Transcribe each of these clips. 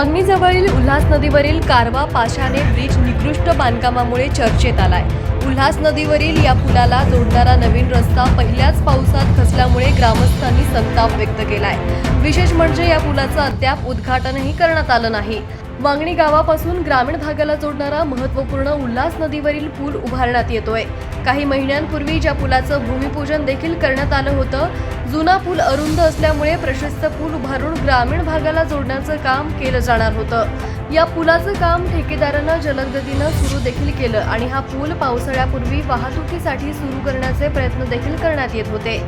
वांगणीजवळील उल्हास नदीवरील कारवा पाशाने ब्रिज निकृष्ट बांधकामामुळे चर्चेत आलाय. उल्हास नदीवरील या पुलाला जोडणारा नवीन रस्ता पहिल्याच पावसात खचल्यामुळे ग्रामस्थांनी संताप व्यक्त केलाय. विशेष म्हणजे या पुलाचं अद्याप उद्घाटनही करण्यात आलं नाही. वांगणी गावापासून ग्रामीण भागाला जोडणारा महत्त्वपूर्ण उल्हास नदीवरील पूल उभारण्यात येतोय. काही महिन्यांपूर्वी ज्या पुलाचं भूमिपूजन देखील करण्यात आलं होतं जुना पूल अरुंद असल्यामुळे प्रशस्त पूल उभारून ग्रामीण भागाला जोडण्याचं काम केलं जाणार होतं. या पुलाचं काम ठेकेदारानं जलदगतीनं सुरू देखील केलं आणि हा पूल पावसाळ्यापूर्वी वाहतुकीसाठी सुरू करण्याचे प्रयत्न देखील करण्यात येत होते.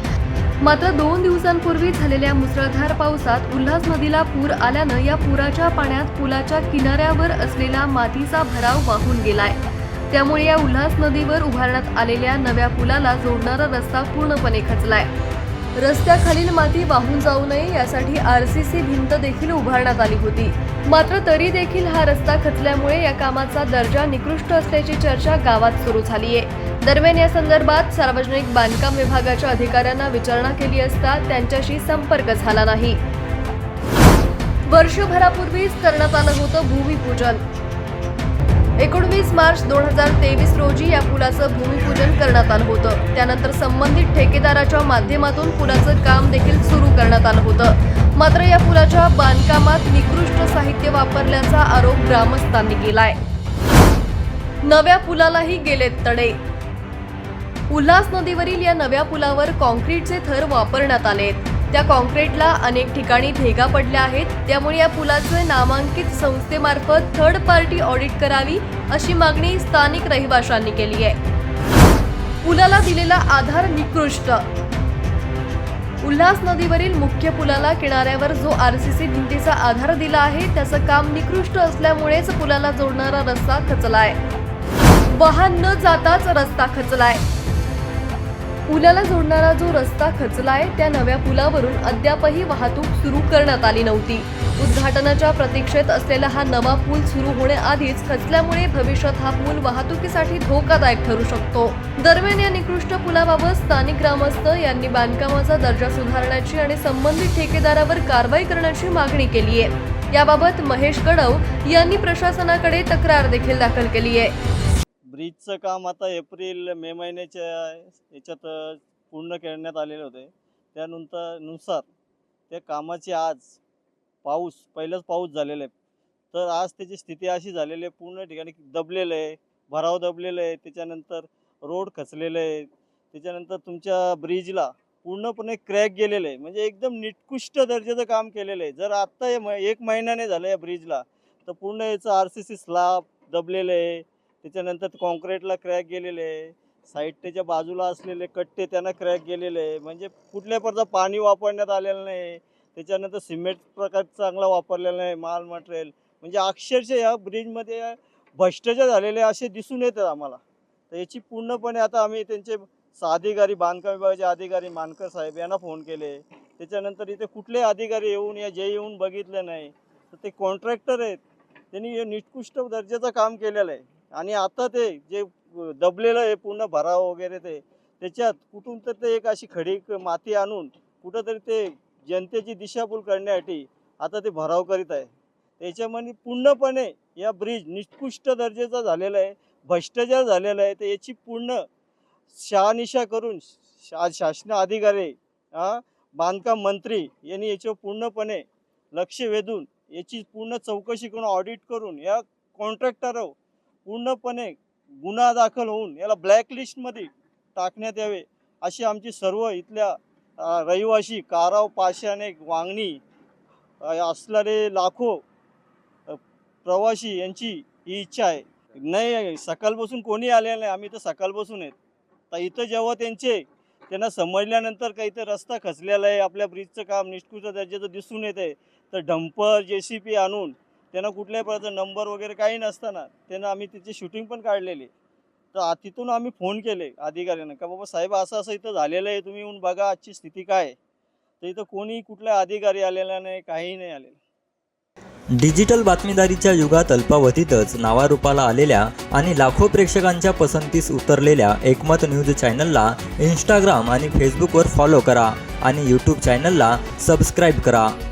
मात्र दोन दिवसांपूर्वी झालेल्या मुसळधार पावसात उल्हास नदीला पूर आल्यानं या पुराच्या पाण्यात पुलाच्या किनाऱ्यावर असलेला मातीचा भराव वाहून गेलाय. त्यामुळे या उल्हास नदीवर उभारण्यात आलेल्या नव्या पुलाला जोडणारा रस्ता पूर्णपणे खचलाय. रस्त्याखालील माती वाहून जाऊ नये यासाठी आर सी सी भिंत देखील उभारण्यात आली होती. मात्र तरी देखील हा रस्ता खचल्यामुळे या कामाचा दर्जा निकृष्ट असल्याची चर्चा गावात सुरू झाली आहे दरम्यान या संदर्भात सार्वजनिक बांधकाम विभागाच्या अधिकाऱ्यांना विचारणा केली असता त्यांच्याशी संपर्क झाला नाही. वर्षभरापूर्वीच करण्यात आलं होतं भूमिपूजन. एकोणवीस मार्च दोन हजार तेवीस रोजी या पुलाचं भूमिपूजन करण्यात आलं होतं. त्यानंतर संबंधित ठेकेदाराच्या माध्यमातून पुलाचं काम देखील सुरू करण्यात आलं होतं. मात्र या पुलाच्या बांधकामात निकृष्ट साहित्य वापरल्याचा आरोप ग्रामस्थांनी केलाय. नव्या पुलालाही गेलेत तडे. उल्हास नदीवरील या नव्या पुलावर कॉन्क्रीटचे थर वापरण्यात आलेत. त्या कॉन्क्रीटला अनेक ठिकाणी भेगा पडल्या आहेत. त्यामुळे या पुलाचे नामांकित संस्थेमार्फत थर्ड पार्टी ऑडिट करावी अशी मागणी स्थानिक रहिवाशांनी केली आहे. पुलाला दिलेला आधार निकृष्ट. उल्हास नदीवरील मुख्य पुलाला किनाऱ्यावर जो आर सी सी भिंतीचा आधार दिला आहे त्याचं काम निकृष्ट असल्यामुळेच पुलाला जोडणारा रस्ता खचलाय वाहन न जाताच रस्ता खचलाय पुलाला जोडणारा जो रस्ता खचलाय त्या नव्या पुलावरून अद्यापही वाहतूक सुरू करण्यात आली नव्हती. उद्घाटनाच्या प्रतीक्षेत असलेला हा नवा पूल सुरू होण्याआधीच खचल्यामुळे भविष्यात हा पूल वाहतुकीसाठी धोकादायक ठरू शकतो. दरम्यान या निकृष्ट पुलाबाबत स्थानिक ग्रामस्थ यांनी बांधकामाचा दर्जा सुधारण्याची आणि संबंधित ठेकेदारावर कारवाई करण्याची मागणी केली आहे. याबाबत महेश कडव यांनी प्रशासनाकडे तक्रार देखील दाखल केली आहे. ब्रिजचं काम आता एप्रिल मे महिन्याच्या याच्यात पूर्ण करण्यात आलेले होते. त्यानंतरनुसार त्या कामाची आज पाऊस पहिलाच पाऊस झालेला आहे. तर आज त्याची स्थिती अशी झालेली आहे पूर्ण ठिकाणी दबलेलं आहे भराव दबलेलं आहे. त्याच्यानंतर रोड खचलेलं आहे. त्याच्यानंतर तुमच्या ब्रिजला पूर्णपणे क्रॅक गेलेलं आहे. म्हणजे एकदम निकृष्ट दर्जाचं काम केलेलं आहे. जर आत्ता हे म- एक महिन्याने झालं या ब्रिजला तर पूर्ण याचं आर सी सी स्लॅब दबलेलं आहे. त्याच्यानंतर कॉन्क्रीटला क्रॅक गेलेले आहे. साईड त्याच्या बाजूला असलेले कट्टे त्यांना क्रॅक गेलेले आहे. म्हणजे कुठल्या प्रकारचं पाणी वापरण्यात आलेलं नाही त्याच्यानंतर सिमेंट प्रकार चांगला वापरलेला नाही माल मटेरियल. म्हणजे अक्षरशः या ब्रिजमध्ये भ्रष्टाचार झालेले असे दिसून येतात आम्हाला. तर याची पूर्णपणे आता आम्ही त्यांचे अधिकारी बांधकाम विभागाचे अधिकारी मानकर साहेब यांना फोन केले. त्याच्यानंतर इथे कुठले अधिकारी येऊन या जे येऊन बघितले नाही. तर ते कॉन्ट्रॅक्टर आहेत. त्यांनी निकृष्ट दर्जाचं काम केलेलं आहे. आणि आता ते जे दबलेलं आहे पूर्ण भराव वगैरे ते त्याच्यात कुठून तर ते एक अशी खडी माती आणून कुठंतरी ते जनतेची दिशाभूल करण्यासाठी आता ते भराव करीत आहे. त्याच्यामध्ये पूर्णपणे या ब्रिज निकृष्ट दर्जाचा झालेला आहे भ्रष्टाचार झालेला आहे तर याची पूर्ण शहानिशा करून शा शासन अधिकारी हा बांधकाम मंत्री यांनी याच्यावर पूर्णपणे लक्ष वेधून याची पूर्ण चौकशी करून ऑडिट करून या कॉन्ट्रॅक्टरवर पूर्णपणे गुन्हा दाखल होऊन याला ब्लॅकलिस्टमध्ये टाकण्यात यावे अशी आमची सर्व इथल्या रहिवाशी रहिवासी काराव पाशाने वांगणी असणारे लाखो प्रवासी यांची ही इच्छा आहे. नाही सकाळपासून कोणी आलेलं नाही आम्ही तर सकाळपासून आहेत. तर इथं जेव्हा त्यांचे त्यांना समजल्यानंतर काही तर रस्ता खचलेला आहे आपल्या ब्रिजचं काम निष्कृत दर्जाचं दिसून येत आहे तर डंपर जे सी पी आणून त्यांना कुठल्याही प्रकारचा नंबर वगैरे काही नसताना त्यांना आम्ही तिची शूटिंग पण काढलेली. तर तिथून आम्ही फोन केले अधिकाऱ्यांना का बाबा साहेब असं असं इथं झालेलं आहे तुम्ही येऊन बघा आजची स्थिती काय आहे. तर इथं कोणी कुठला अधिकारी आलेला नाही काही नाही आलेलं. डिजिटल बातमीदारीच्या युगात अल्पावधीतच नावारूपाला आलेल्या आणि लाखो प्रेक्षकांच्या पसंतीस उतरलेल्या एकमत न्यूज चॅनलला इंस्टाग्राम आणि फेसबुकवर फॉलो करा आणि यूट्यूब चॅनलला सबस्क्राईब करा.